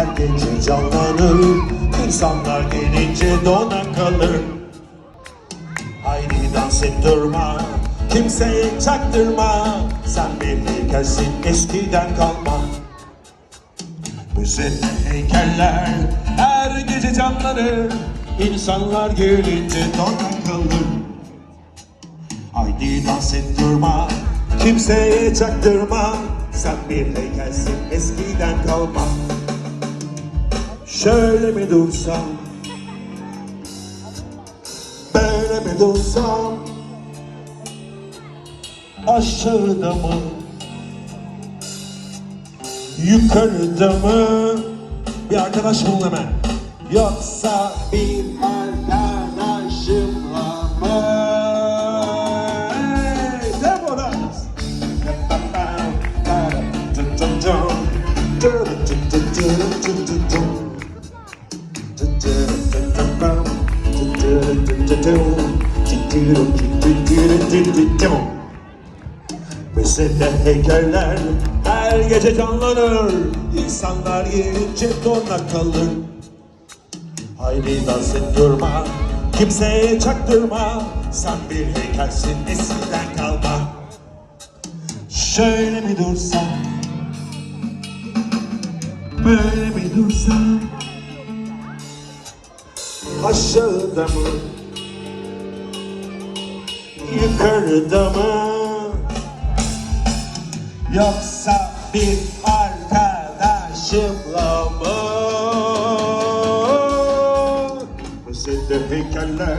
her gece canlanır İnsanlar gelince dona kalır. Haydi dans et durma Kimseye çaktırma. Sen bir heykelsin eskiden kalma. Müzede heykeller her gece canlanır İnsanlar gelince dona kalır. Haydi dans et durma Kimseye çaktırma. Sen bir heykelsin eskiden kalma Şöyle mi dursam? Böyle mi dursam? Aşağıda mı? Yukarıda mı? Bir arkadaş bulun hemen. Yoksa bir Müzede heykeller her gece canlanır İnsanlar gelince dona kalır Haydi dans et durma Kimseye çaktırma Sen bir heykelsin eskiden kalma Şöyle mi dursam Böyle mi dursam Aşağıda mı Yukarıda mı Yoksa bir arkadaşımla mı? Müzede heykeller